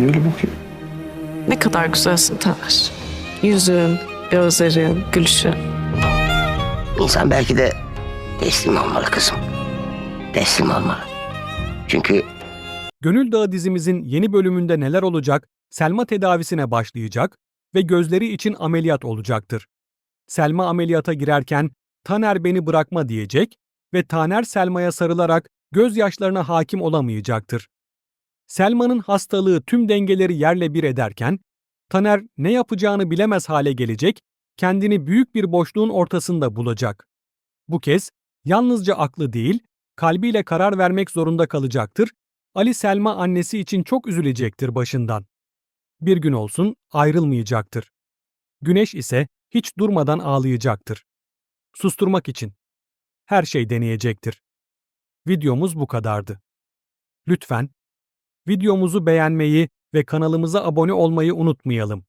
Niye öyle bakıyorsun? Ne kadar güzelsin Taner. Yüzün, gözlerin, gülüşün. İnsan belki de teslim olmalı kızım. Teslim olmalı. Çünkü Gönül Dağı dizimizin yeni bölümünde neler olacak? Selma tedavisine başlayacak ve gözleri için ameliyat olacaktır. Selma ameliyata girerken Taner beni bırakma diyecek ve Taner Selma'ya sarılarak gözyaşlarına hakim olamayacaktır. Selma'nın hastalığı tüm dengeleri yerle bir ederken Taner ne yapacağını bilemez hale gelecek, kendini büyük bir boşluğun ortasında bulacak. Bu kez yalnızca aklı değil, kalbiyle karar vermek zorunda kalacaktır Ali Selma annesi için çok üzülecektir başından. Bir gün olsun ayrılmayacaktır. Güneş ise hiç durmadan ağlayacaktır. Susturmak için. Her şey deneyecektir. Videomuz bu kadardı. Lütfen videomuzu beğenmeyi ve kanalımıza abone olmayı unutmayalım.